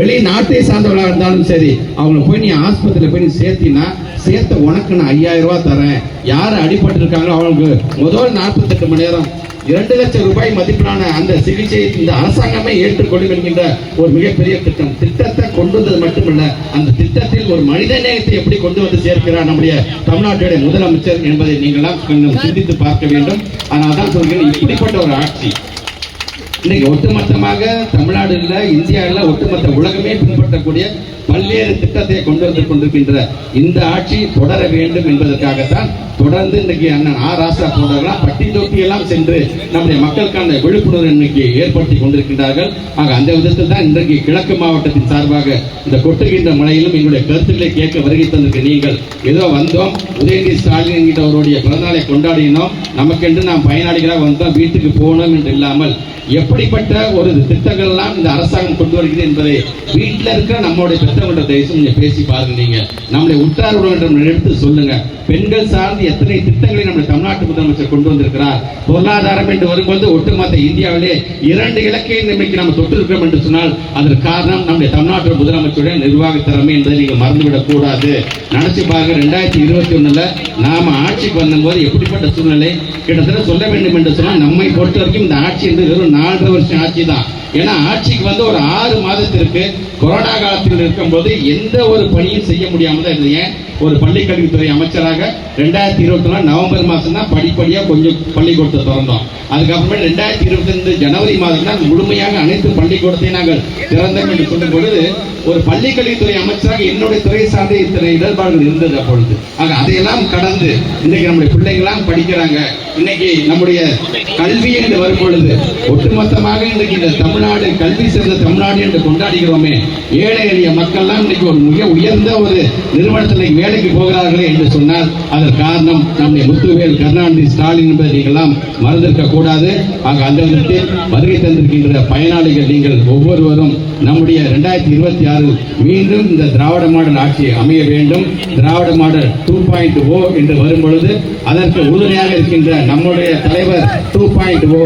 வெளிநாட்டை சார்ந்தவர்களாக இருந்தாலும் சரி அவங்கள போய் நீ ஆஸ்பத்திரியில் போய் நீ சேர்த்தினா சேர்த்த உனக்கு நான் ஐயாயிரம் ரூபா தரேன். யார் அடிபட்டு இருக்காங்களோ அவங்களுக்கு முதல் நாற்பத்தெட்டு மணி நேரம் இரண்டு லட்சம் ரூபாய் மதிப்பிலான அந்த சிகிச்சையை இந்த அரசாங்கமே ஏற்றுக்கொள்ளும் என்கின்ற ஒரு மிகப்பெரிய திட்டம். திட்டத்தை கொண்டு வந்தது மட்டுமல்ல அந்த திட்டத்தில் ஒரு மனித நேயத்தை எப்படி கொண்டு வந்து சேர்க்கிறார் நம்முடைய தமிழ்நாட்டுடைய முதலமைச்சர் என்பதை நீங்களாம் கொஞ்சம் சிந்தித்து பார்க்க வேண்டும். ஆனால் தான் சொல்கிறேன் இப்படிப்பட்ட ஒரு ஆட்சி இன்னைக்கு ஒட்டுமொத்தமாக தமிழ்நாடு இல்ல ஒட்டுமொத்த உலகமே பின்பற்றக்கூடிய பல்வேறு திட்டத்தை கொண்டு வந்து கொண்டிருக்கின்ற இந்த ஆட்சி தொடர வேண்டும் என்பதற்காகத்தான் தொடர்ந்து இன்னைக்கு அண்ணன் ஆ ராசா போன்றவர்களாம் பட்டி தொட்டி எல்லாம் சென்று நம்முடைய மக்களுக்கான விழிப்புணர்வு இன்னைக்கு ஏற்படுத்தி கொண்டிருக்கின்றார்கள். ஆக அந்த விதத்தில் தான் இன்றைக்கு கிழக்கு மாவட்டத்தின் சார்பாக இந்த கொட்டுகின்ற மலையிலும் எங்களுடைய கருத்துக்களை கேட்க வருகை தந்திருக்க நீங்கள் ஏதோ வந்தோம். உதயநிதி ஸ்டாலின் அவருடைய பிறந்தநாளை கொண்டாடினோம். நமக்கென்று நாம் பயனாளிகளாக வந்தோம். வீட்டுக்கு போனோம் என்று இல்லாமல் எப்படிப்பட்ட ஒரு திட்டங்கள் எல்லாம் இந்த அரசாங்கம் கொண்டு வருகிறது என்பதை வீட்டில் இருக்கிற நம்மளுடைய பெற்றவங்கள்ட்ட தயவுசு நீங்க பேசி பாருங்க நீங்க. நம்மளை உற்றார் உறவினர் எடுத்து சொல்லுங்க. பெண்கள் சார்ந்து எத்தனை திட்டங்களை நம்ம தமிழ்நாட்டு முதலமைச்சர் கொண்டு வந்திருக்கிறார்? பொருளாதாரம் என்று வரும்போது ஒட்டுமொத்த இந்தியாவிலே இரண்டு இலக்கை இன்னைக்கு நம்ம தொட்டிருக்கிறோம் என்று சொன்னால் அதற்கு காரணம் நம்முடைய தமிழ்நாட்டு முதலமைச்சருடைய நிர்வாக திறமை என்பதை நீங்க மறந்துவிடக் கூடாது. நினைச்சு பாருங்க ரெண்டாயிரத்தி இருபத்தி ஒண்ணுல நாம ஆட்சிக்கு வந்தபோது எப்படிப்பட்ட சூழ்நிலை? கிட்டத்தட்ட சொல்ல வேண்டும் என்று சொன்னால் நம்மை பொறுத்த வரைக்கும் இந்த ஆட்சி என்று வெறும் நாலரை வருஷம் ஆட்சி தான் ஏன்னா ஆட்சிக்கு வந்து ஒரு ஆறு மாதத்திற்கு கொரோனா காலத்தில் இருக்கும்போது எந்த ஒரு பணியும் செய்ய முடியாமல் தான் இருந்தது ஏன் ஒரு பள்ளிக்கல்வித்துறை அமைச்சராக ரெண்டாயிரத்தி இருபத்தி நாலு நவம்பர் மாதம் தான் படிப்படியாக கொஞ்சம் பள்ளிக்கூடத்தை திறந்தோம். அதுக்கப்புறமே ரெண்டாயிரத்தி இருபத்தி ரெண்டு ஜனவரி மாதம் தான் முழுமையாக அனைத்து பள்ளிக்கூடத்தையும் நாங்கள் திறந்தோம் என்று சொல்லும் பொழுது ஒரு பள்ளிக்கல்வித்துறை அமைச்சராக என்னுடைய துறை சார்ந்த இத்தனை இடர்பாடுகள் இருந்தது அப்பொழுது. ஆக அதையெல்லாம் கடந்து இன்னைக்கு நம்முடைய பிள்ளைங்களாம் படிக்கிறாங்க. இன்னைக்கு நம்முடைய கல்வி என்று வரும் பொழுது ஒட்டுமொத்தமாக இன்றைக்கு இந்த தமிழ்நாடு கல்வி சிறந்த தமிழ்நாடு என்று கொண்டாடுகிறோமே. ஏழை எளிய மக்கள்லாம் இன்னைக்கு ஒரு மிக உயர்ந்த ஒரு நிறுவனத்தில் வேலைக்கு போகிறார்களே என்று சொன்னால் அதற்கு காரணம் நம்முடைய முத்துவேல் கருணாநிதி ஸ்டாலின் என்பதை நீங்கள்லாம் மறந்திருக்க கூடாது ஆக அந்த வருகை தந்திருக்கின்ற பயனாளிகள் நீங்கள் ஒவ்வொருவரும் நம்முடைய இரண்டாயிரத்தி இருபத்தி ஆறில் மீண்டும் இந்த திராவிட மாடல் ஆட்சி அமைய வேண்டும். Dravida model two point O என்று வரும் பொழுது அதற்கு உறுதுணையாக இருக்கின்ற நம்முடைய தலைவர் டூ பாயிண்ட் ஓ